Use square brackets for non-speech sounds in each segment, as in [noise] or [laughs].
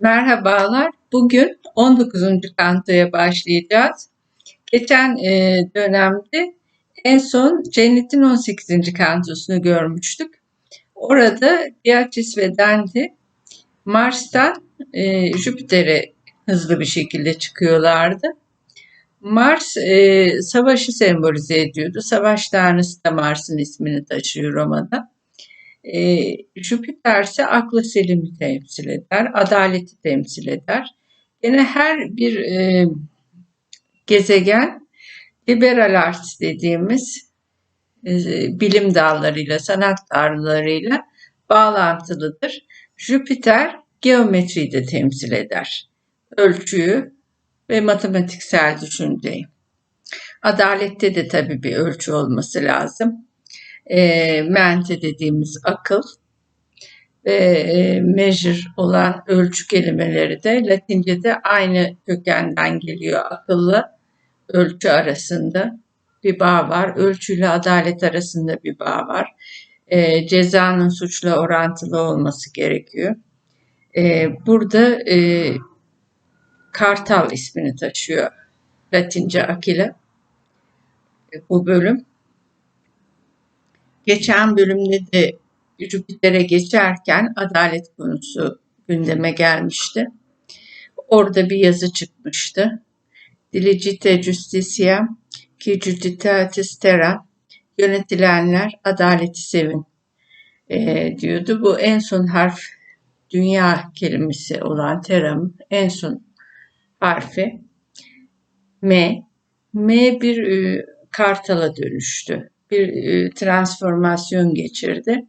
Merhabalar. Bugün 19. kantoya başlayacağız. Geçen e, dönemde en son Cennet'in 18. kantosunu görmüştük. Orada Beatrice ve Dante Mars'tan e, Jüpiter'e hızlı bir şekilde çıkıyorlardı. Mars e, savaşı sembolize ediyordu. Savaş tanrısı da Mars'ın ismini taşıyor Roma'da. E, Jüpiter ise aklı selimi temsil eder, adaleti temsil eder. Yine her bir e, gezegen liberal arts dediğimiz e, bilim dallarıyla, sanat dallarıyla bağlantılıdır. Jüpiter geometriyi de temsil eder. Ölçüyü ve matematiksel düşünceyi. Adalette de tabii bir ölçü olması lazım e, mente dediğimiz akıl ve e, measure olan ölçü kelimeleri de Latince'de aynı kökenden geliyor. Akılla ölçü arasında bir bağ var. Ölçüyle adalet arasında bir bağ var. E, cezanın suçla orantılı olması gerekiyor. E, burada e, Kartal ismini taşıyor Latince Akila bu bölüm. Geçen bölümde de Jüpiter'e geçerken adalet konusu gündeme gelmişti. Orada bir yazı çıkmıştı. Diligite justitia ki judicatatis terra yönetilenler adaleti sevin e, diyordu. Bu en son harf dünya kelimesi olan teram en son harfi M. M bir e, kartala dönüştü bir e, transformasyon geçirdi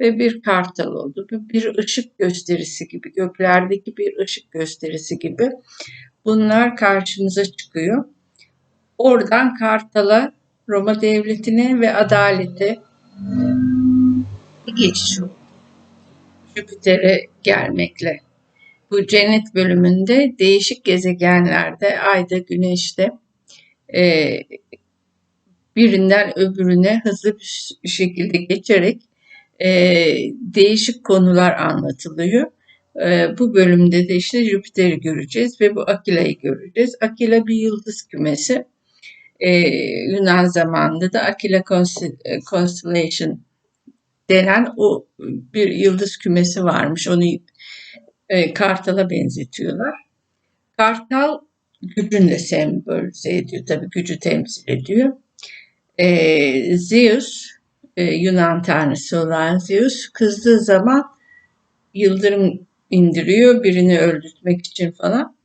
ve bir kartal oldu. Bir ışık gösterisi gibi, göklerdeki bir ışık gösterisi gibi bunlar karşımıza çıkıyor. Oradan kartala, Roma devletine ve adalete geçiş oldu. Jüpiter'e gelmekle. Bu cennet bölümünde değişik gezegenlerde, ayda, güneşte e, birinden öbürüne hızlı bir şekilde geçerek e, değişik konular anlatılıyor. E, bu bölümde de işte Jüpiter'i göreceğiz ve bu Akila'yı göreceğiz. Akila bir yıldız kümesi. E, Yunan zamanında da Akila Constellation denen o bir yıldız kümesi varmış. Onu e, Kartal'a benzetiyorlar. Kartal gücün de sembolize ediyor. Tabii gücü temsil ediyor e, Zeus, e, Yunan tanrısı olan Zeus kızdığı zaman yıldırım indiriyor birini öldürtmek için falan.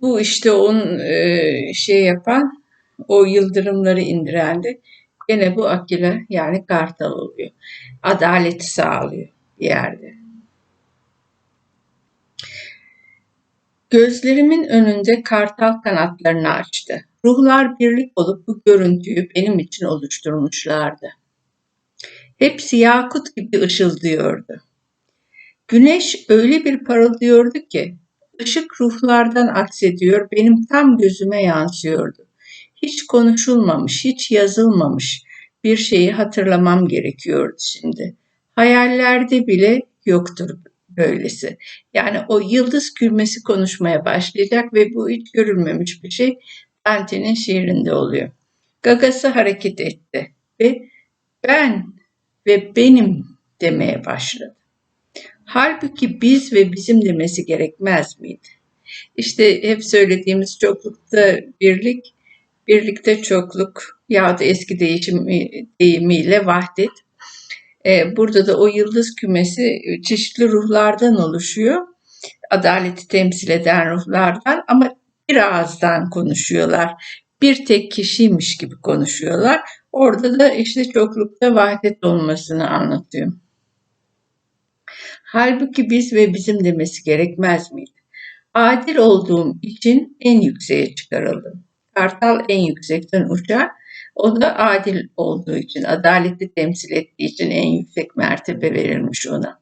Bu işte onun e, şey yapan o yıldırımları indiren de gene bu Akile yani Kartal oluyor. Adaleti sağlıyor bir yerde. Gözlerimin önünde kartal kanatlarını açtı. Ruhlar birlik olup bu görüntüyü benim için oluşturmuşlardı. Hepsi yakut gibi ışıldıyordu. Güneş öyle bir parıldıyordu ki, ışık ruhlardan aksediyor, benim tam gözüme yansıyordu. Hiç konuşulmamış, hiç yazılmamış bir şeyi hatırlamam gerekiyordu şimdi. Hayallerde bile yoktur böylesi. Yani o yıldız kürmesi konuşmaya başlayacak ve bu hiç görülmemiş bir şey Dante'nin şiirinde oluyor. Gagası hareket etti ve ben ve benim demeye başladı. Halbuki biz ve bizim demesi gerekmez miydi? İşte hep söylediğimiz çoklukta birlik, birlikte çokluk ya da eski değişim deyimiyle vahdet. Ee, burada da o yıldız kümesi çeşitli ruhlardan oluşuyor. Adaleti temsil eden ruhlardan ama bir ağızdan konuşuyorlar. Bir tek kişiymiş gibi konuşuyorlar. Orada da işte çoklukta vahdet olmasını anlatıyor. Halbuki biz ve bizim demesi gerekmez miydi? Adil olduğum için en yükseğe çıkarıldım. Kartal en yüksekten uçar. O da adil olduğu için, adaleti temsil ettiği için en yüksek mertebe verilmiş ona.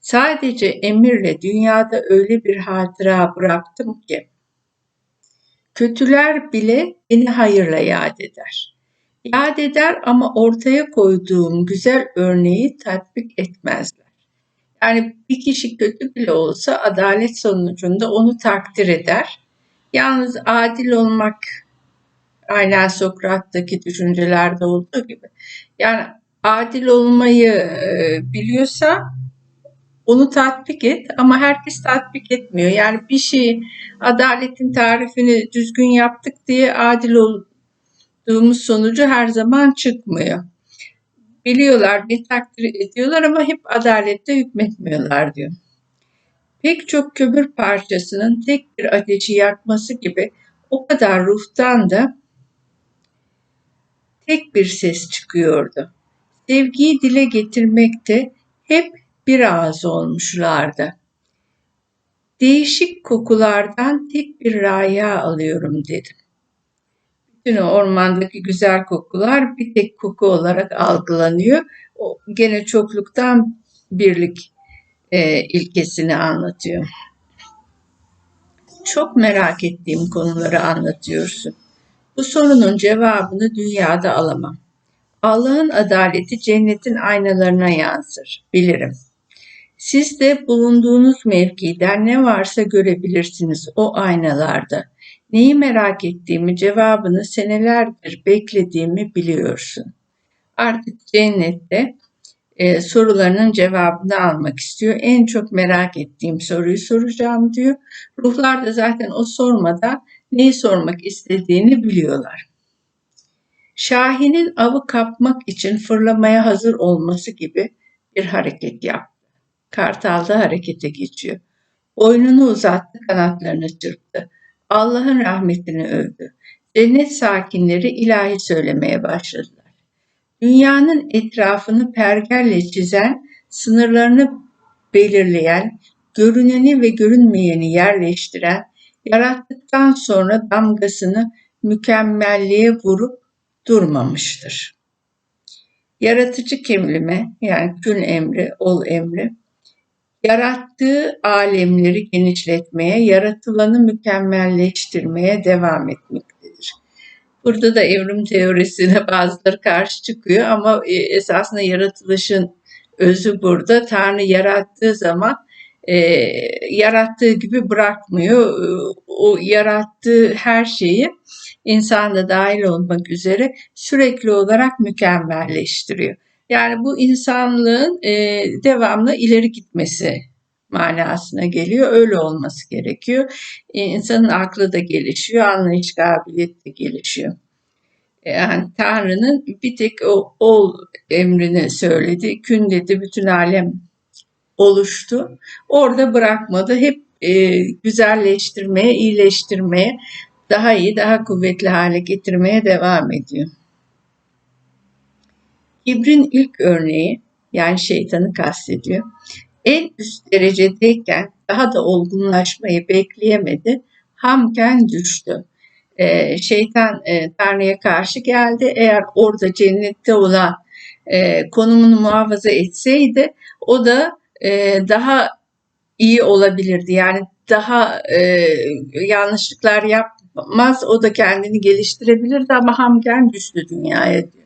Sadece emirle dünyada öyle bir hatıra bıraktım ki Kötüler bile beni hayırla yad eder. Yad eder ama ortaya koyduğum güzel örneği tatbik etmezler. Yani bir kişi kötü bile olsa adalet sonucunda onu takdir eder. Yalnız adil olmak aynen Sokrat'taki düşüncelerde olduğu gibi. Yani adil olmayı biliyorsa onu tatbik et ama herkes tatbik etmiyor. Yani bir şeyi adaletin tarifini düzgün yaptık diye adil olduğumuz sonucu her zaman çıkmıyor. Biliyorlar, bir takdir ediyorlar ama hep adalette hükmetmiyorlar diyor. Pek çok kömür parçasının tek bir ateşi yakması gibi o kadar ruhtan da tek bir ses çıkıyordu. Sevgiyi dile getirmekte hep bir ağız olmuşlardı. Değişik kokulardan tek bir raya alıyorum dedim. Bütün ormandaki güzel kokular bir tek koku olarak algılanıyor. O gene çokluktan birlik e, ilkesini anlatıyor. Çok merak ettiğim konuları anlatıyorsun. Bu sorunun cevabını dünyada alamam. Allah'ın adaleti cennetin aynalarına yansır, bilirim. Siz de bulunduğunuz mevkiden ne varsa görebilirsiniz o aynalarda. Neyi merak ettiğimi, cevabını senelerdir beklediğimi biliyorsun. Artık cennette e, sorularının cevabını almak istiyor. En çok merak ettiğim soruyu soracağım diyor. Ruhlar da zaten o sormadan neyi sormak istediğini biliyorlar. Şahin'in avı kapmak için fırlamaya hazır olması gibi bir hareket yaptı. Kartal da harekete geçiyor. Boynunu uzattı, kanatlarını çırptı. Allah'ın rahmetini övdü. Cennet sakinleri ilahi söylemeye başladılar. Dünyanın etrafını pergelle çizen, sınırlarını belirleyen, görüneni ve görünmeyeni yerleştiren, yarattıktan sonra damgasını mükemmelliğe vurup durmamıştır. Yaratıcı kelime yani kün emri, ol emri yarattığı alemleri genişletmeye, yaratılanı mükemmelleştirmeye devam etmektedir. Burada da evrim teorisine [laughs] bazıları karşı çıkıyor ama e, esasında yaratılışın özü burada. Tanrı yarattığı zaman e, yarattığı gibi bırakmıyor. O yarattığı her şeyi insan da dahil olmak üzere sürekli olarak mükemmelleştiriyor. Yani bu insanlığın e, devamlı ileri gitmesi manasına geliyor. Öyle olması gerekiyor. E, insanın aklı da gelişiyor, anlayış kabiliyeti de gelişiyor. E, yani Tanrı'nın bir tek o ol emrini söyledi. Kün dedi bütün alem oluştu. Orada bırakmadı. Hep e, güzelleştirmeye, iyileştirmeye, daha iyi, daha kuvvetli hale getirmeye devam ediyor. Kibrin ilk örneği yani şeytanı kastediyor. En üst derecedeyken daha da olgunlaşmayı bekleyemedi. Hamken düştü. Ee, şeytan e, Tanrı'ya karşı geldi. Eğer orada cennette olan e, konumunu muhafaza etseydi o da e, daha iyi olabilirdi. Yani daha e, yanlışlıklar yapmaz, o da kendini geliştirebilirdi ama hamken düştü dünyaya diyor.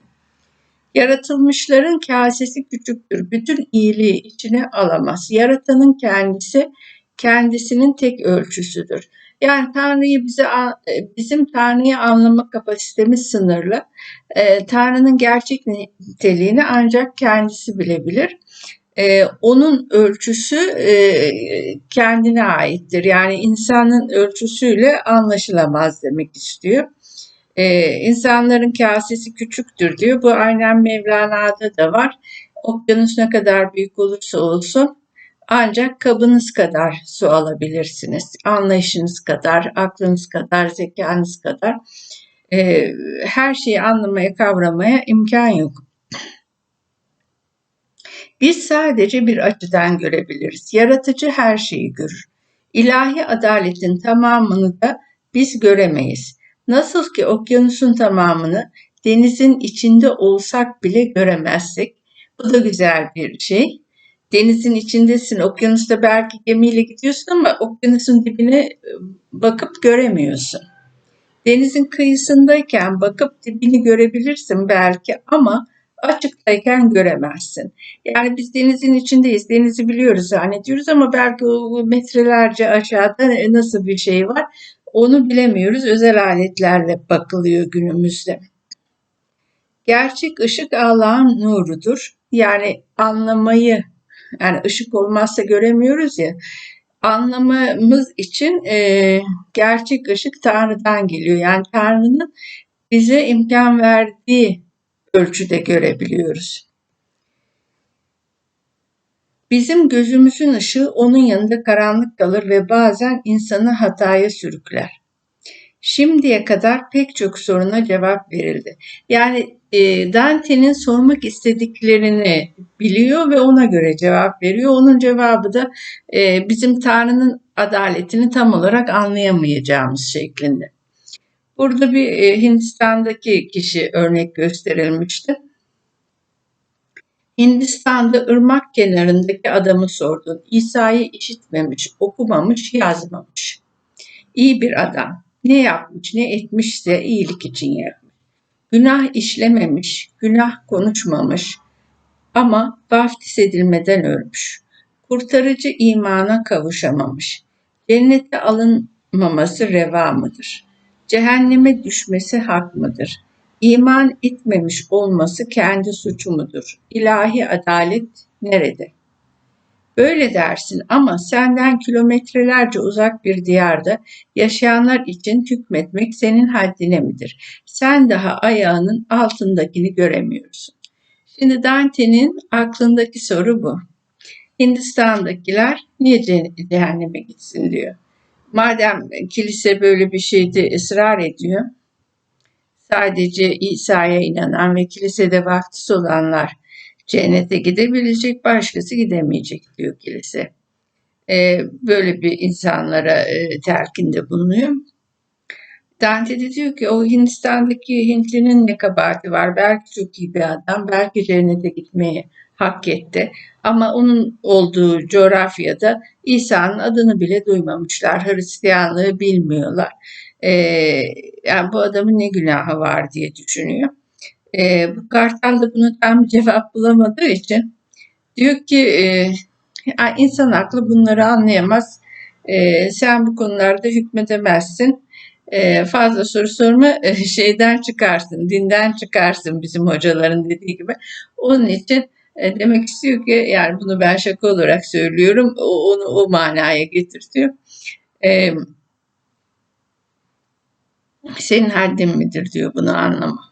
Yaratılmışların kasesi küçüktür. Bütün iyiliği içine alamaz. Yaratanın kendisi kendisinin tek ölçüsüdür. Yani Tanrı'yı bize bizim Tanrı'yı anlama kapasitemiz sınırlı. Ee, Tanrı'nın gerçek niteliğini ancak kendisi bilebilir. Ee, onun ölçüsü e, kendine aittir. Yani insanın ölçüsüyle anlaşılamaz demek istiyor. Ee, insanların kasesi küçüktür diyor. Bu aynen Mevlana'da da var. Okyanus ne kadar büyük olursa olsun ancak kabınız kadar su alabilirsiniz. Anlayışınız kadar, aklınız kadar, zekanız kadar e, her şeyi anlamaya, kavramaya imkan yok. Biz sadece bir açıdan görebiliriz. Yaratıcı her şeyi görür. İlahi adaletin tamamını da biz göremeyiz. Nasıl ki okyanusun tamamını denizin içinde olsak bile göremezsek, bu da güzel bir şey. Denizin içindesin, okyanusta belki gemiyle gidiyorsun ama okyanusun dibine e, bakıp göremiyorsun. Denizin kıyısındayken bakıp dibini görebilirsin belki ama açıktayken göremezsin. Yani biz denizin içindeyiz, denizi biliyoruz zannediyoruz ama belki o metrelerce aşağıda nasıl bir şey var onu bilemiyoruz. Özel aletlerle bakılıyor günümüzde. Gerçek ışık Allah'ın nurudur. Yani anlamayı, yani ışık olmazsa göremiyoruz ya, anlamamız için e, gerçek ışık Tanrı'dan geliyor. Yani Tanrı'nın bize imkan verdiği ölçüde görebiliyoruz. Bizim gözümüzün ışığı onun yanında karanlık kalır ve bazen insanı hataya sürükler. Şimdiye kadar pek çok soruna cevap verildi. Yani e, Dante'nin sormak istediklerini biliyor ve ona göre cevap veriyor. Onun cevabı da e, bizim Tanrı'nın adaletini tam olarak anlayamayacağımız şeklinde. Burada bir e, Hindistan'daki kişi örnek gösterilmişti. Hindistan'da ırmak kenarındaki adamı sordun. İsa'yı işitmemiş, okumamış, yazmamış. İyi bir adam. Ne yapmış, ne etmişse iyilik için yapmış. Günah işlememiş, günah konuşmamış ama vaftiz edilmeden ölmüş. Kurtarıcı imana kavuşamamış. Cennete alınmaması reva mıdır? Cehenneme düşmesi hak mıdır? İman etmemiş olması kendi suçu mudur? İlahi adalet nerede? Böyle dersin ama senden kilometrelerce uzak bir diyarda yaşayanlar için hükmetmek senin haddine midir? Sen daha ayağının altındakini göremiyorsun. Şimdi Dante'nin aklındaki soru bu. Hindistan'dakiler niye cehenneme gitsin diyor. Madem kilise böyle bir şeyde ısrar ediyor, sadece İsa'ya inanan ve kilisede vaftiz olanlar cennete gidebilecek, başkası gidemeyecek diyor kilise. Ee, böyle bir insanlara e, telkinde bulunuyor. Dante de diyor ki o Hindistan'daki Hintlinin ne kabahati var? Belki çok iyi bir adam, belki cennete gitmeyi hak etti. Ama onun olduğu coğrafyada İsa'nın adını bile duymamışlar. Hristiyanlığı bilmiyorlar. Ee, yani bu adamın ne günahı var diye düşünüyor. Ee, bu kartal da bunu tam cevap bulamadığı için diyor ki e, insan aklı bunları anlayamaz. E, sen bu konularda hükmedemezsin. E, fazla soru sorma e, şeyden çıkarsın, dinden çıkarsın bizim hocaların dediği gibi. Onun için e, demek istiyor ki yani bunu ben şaka olarak söylüyorum. O, onu o manaya getirtiyor. E, senin haddin midir diyor bunu anlamak.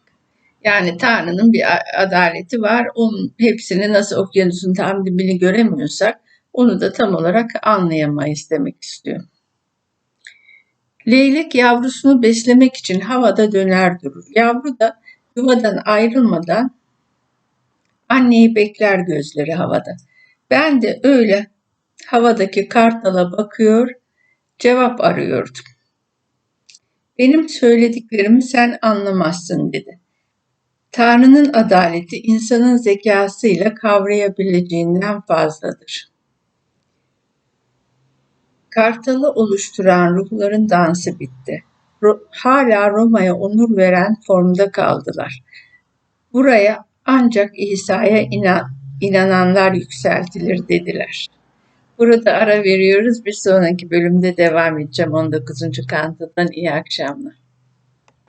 Yani Tanrı'nın bir adaleti var. Onun hepsini nasıl okyanusun tam dibini göremiyorsak onu da tam olarak anlayamayız demek istiyor. Leylek yavrusunu beslemek için havada döner durur. Yavru da yuvadan ayrılmadan anneyi bekler gözleri havada. Ben de öyle havadaki kartala bakıyor, cevap arıyordum. Benim söylediklerimi sen anlamazsın dedi. Tanrı'nın adaleti insanın zekasıyla kavrayabileceğinden fazladır. Kartalı oluşturan ruhların dansı bitti. Ro- hala Roma'ya onur veren formda kaldılar. Buraya ancak İsa'ya inan inananlar yükseltilir dediler. Burada ara veriyoruz. Bir sonraki bölümde devam edeceğim 19. kantadan. İyi akşamlar.